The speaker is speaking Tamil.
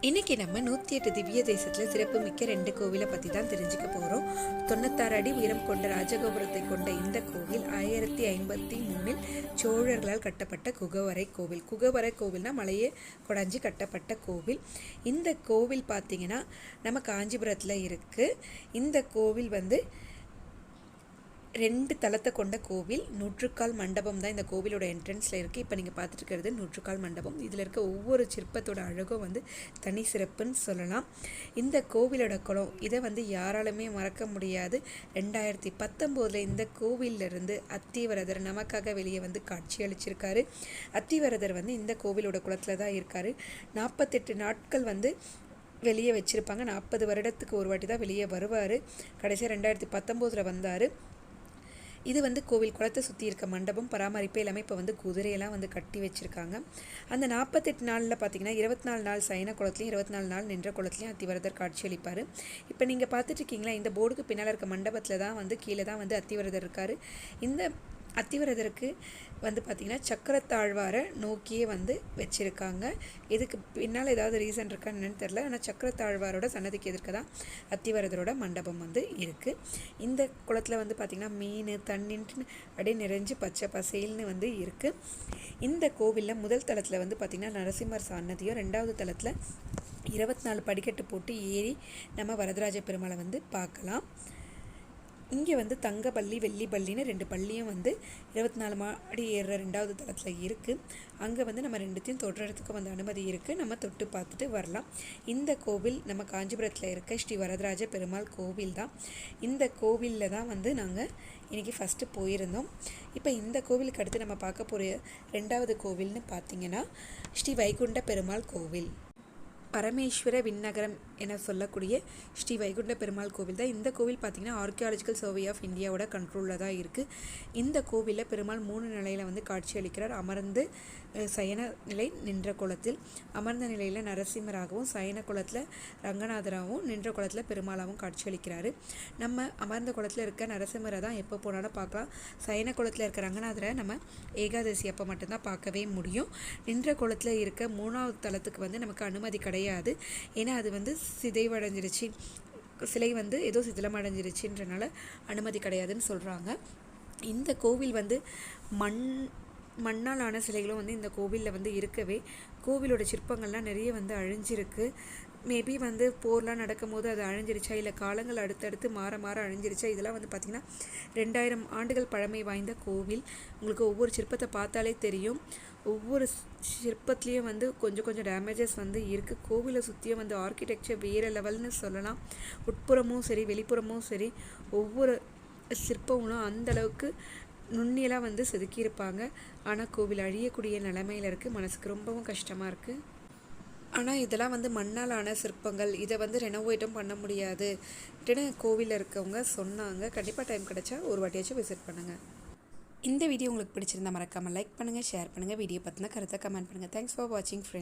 இன்னைக்கு நம்ம நூற்றி எட்டு திவ்ய தேசத்தில் சிறப்பு மிக்க ரெண்டு கோவிலை பற்றி தான் தெரிஞ்சுக்க போகிறோம் தொண்ணூத்தாறு அடி உயரம் கொண்ட ராஜகோபுரத்தை கொண்ட இந்த கோவில் ஆயிரத்தி ஐம்பத்தி மூணில் சோழர்களால் கட்டப்பட்ட குகவரை கோவில். குகவரை கோவில்னா மலையே குடஞ்சி கட்டப்பட்ட கோவில். இந்த கோவில் பார்த்தீங்கன்னா நம்ம காஞ்சிபுரத்தில் இருக்குது இந்த கோவில் வந்து ரெண்டு தளத்தை கொண்ட கோவில் நூற்றுக்கால் மண்டபம் தான் இந்த கோவிலோட என்ட்ரன்ஸில் இருக்குது இப்போ நீங்கள் பார்த்துட்டு இருக்கிறது நூற்றுக்கால் மண்டபம். இதில் இருக்க ஒவ்வொரு சிற்பத்தோட அழகும் வந்து தனி சிறப்புன்னு சொல்லலாம். இந்த கோவிலோட குளம் இதை வந்து யாராலுமே மறக்க முடியாது. ரெண்டாயிரத்தி பத்தொம்போதில் இந்த கோவிலிருந்து அத்திவரதர் நமக்காக வெளியே வந்து காட்சி அளிச்சிருக்காரு. அத்திவரதர் வந்து இந்த கோவிலோட குளத்தில் தான் இருக்கார். நாற்பத்தெட்டு நாட்கள் வந்து வெளியே வச்சுருப்பாங்க. நாற்பது வருடத்துக்கு ஒரு வாட்டி தான் வெளியே வருவார். கடைசியாக ரெண்டாயிரத்தி பத்தொம்போதில் வந்தார். இது வந்து கோவில் குளத்தை சுற்றி இருக்க மண்டபம் பராமரிப்பு எல்லாமே இப்போ வந்து குதிரையெல்லாம் வந்து கட்டி வச்சுருக்காங்க. அந்த நாற்பத்தெட்டு நாளில் பார்த்தீங்கன்னா இருபத்தி நாலு நாள் சைன குளத்துலையும் இருபத்தி நாலு நாள் நின்ற குளத்துலையும் அத்திவரதர் காட்சியளிப்பார் இப்போ நீங்கள் பார்த்துட்ருக்கீங்களா இந்த போர்டுக்கு பின்னால் இருக்க மண்டபத்தில் தான் வந்து கீழே தான் வந்து அத்திவரதர் இருக்கார். இந்த அத்திவரதருக்கு வந்து பார்த்திங்கன்னா சக்கரத்தாழ்வாரை நோக்கியே வந்து வச்சுருக்காங்க. இதுக்கு பின்னால் ஏதாவது ரீசன் இருக்கா என்னன்னு தெரில ஆனால் சக்கரத்தாழ்வாரோட சன்னதிக்கு எதிர்க்க தான் அத்திவரதரோட மண்டபம் வந்து இருக்குது இந்த குளத்தில் வந்து பார்த்திங்கன்னா மீன் தண்ணின்ட்டு அப்படியே நிறைஞ்சு பச்சை பசேல்னு வந்து இருக்குது இந்த கோவிலில் முதல் தளத்தில் வந்து பார்த்திங்கன்னா நரசிம்மர் சன்னதியும் ரெண்டாவது தளத்தில் இருபத்தி நாலு படிக்கட்டு போட்டு ஏறி நம்ம வரதராஜ பெருமாளை வந்து பார்க்கலாம். இங்கே வந்து தங்க பள்ளி வெள்ளி பள்ளின்னு ரெண்டு பள்ளியும் வந்து இருபத்தி நாலு மாடி ஏறுற ரெண்டாவது தளத்தில் இருக்குது அங்கே வந்து நம்ம ரெண்டுத்தையும் தொடுறதுக்கு வந்து அனுமதி இருக்குது நம்ம தொட்டு பார்த்துட்டு வரலாம். இந்த கோவில் நம்ம காஞ்சிபுரத்தில் இருக்க ஸ்ரீ வரதராஜ பெருமாள் கோவில் தான். இந்த கோவிலில் தான் வந்து நாங்கள் இன்றைக்கி ஃபஸ்ட்டு போயிருந்தோம். இப்போ இந்த கோவிலுக்கு அடுத்து நம்ம பார்க்க போகிற ரெண்டாவது கோவில்னு பார்த்தீங்கன்னா ஸ்ரீ வைகுண்ட பெருமாள் கோவில். பரமேஸ்வர விண்ணகரம் என சொல்லக்கூடிய ஸ்ரீ வைகுண்ட பெருமாள் கோவில் தான். இந்த கோவில் பார்த்திங்கன்னா ஆர்கியாலஜிக்கல் சர்வே ஆஃப் இந்தியாவோட கண்ட்ரோலில் தான் இருக்குது இந்த கோவிலில் பெருமாள் மூணு நிலையில் வந்து காட்சி அளிக்கிறார். அமர்ந்து சயன நிலை நின்ற குளத்தில். அமர்ந்த நிலையில் நரசிம்மராகவும் சயன குளத்தில் ரங்கநாதராகவும் நின்ற குளத்தில் பெருமாளாகவும் காட்சி அளிக்கிறாரு. நம்ம அமர்ந்த குளத்தில் இருக்க நரசிம்மரை தான் எப்போ போனாலும் பார்க்கலாம். சயன குளத்தில் இருக்க ரங்கநாதரை நம்ம ஏகாதசி அப்போ மட்டும்தான் பார்க்கவே முடியும். நின்ற குளத்தில் இருக்க மூணாவது தளத்துக்கு வந்து நமக்கு அனுமதி கிடையாது. ஏன்னா அது வந்து சிதைவடைஞ்சிருச்சு. சிலை வந்து ஏதோ சிதிலமடைஞ்சிருச்சுன்றனால அனுமதி கிடையாதுன்னு சொல்கிறாங்க இந்த கோவில் வந்து மண் மண்ணால் ஆன சிலைகளும் வந்து இந்த கோவிலில் வந்து இருக்கவே கோவிலோட சிற்பங்கள்லாம் நிறைய வந்து அழிஞ்சிருக்கு. மேபி வந்து போர்லாம் நடக்கும்போது அது அழிஞ்சிருச்சா? இல்லை காலங்கள் அடுத்தடுத்து மாற மாற அழிஞ்சிருச்சா? இதெல்லாம் வந்து பார்த்திங்கன்னா ரெண்டாயிரம் ஆண்டுகள் பழமை வாய்ந்த கோவில். உங்களுக்கு ஒவ்வொரு சிற்பத்தை பார்த்தாலே தெரியும். ஒவ்வொரு சிற்பத்துலேயும் வந்து கொஞ்சம் கொஞ்சம் டேமேஜஸ் வந்து இருக்குது கோவிலை சுற்றியும் வந்து ஆர்கிடெக்சர் வேறு லெவல்னு சொல்லலாம். உட்புறமும் சரி வெளிப்புறமும் சரி ஒவ்வொரு சிற்பங்களும் அந்தளவுக்கு நுண்ணியெல்லாம் வந்து செதுக்கியிருப்பாங்க. ஆனால் கோவில் அழியக்கூடிய நிலமையில் இருக்குது மனசுக்கு ரொம்பவும் கஷ்டமாக இருக்குது ஆனால் இதெல்லாம் வந்து மண்ணால் ஆன சிற்பங்கள். இதை வந்து ரெனோவேட்டும் பண்ண முடியாதுன்னு கோவிலில் இருக்கவங்க சொன்னாங்க. கண்டிப்பாக டைம் கிடச்சா ஒரு வாட்டியாச்சும் விசிட் பண்ணுங்கள் இந்த வீடியோ உங்களுக்கு பிடிச்சிருந்தா மறக்காமல் லைக் பண்ணுங்கள் ஷேர் பண்ணுங்கள் வீடியோ பற்றின கருத்தை கமெண்ட் பண்ணுங்கள் தேங்க்ஸ் ஃபார் வாட்சிங் ஃப்ரெண்ட்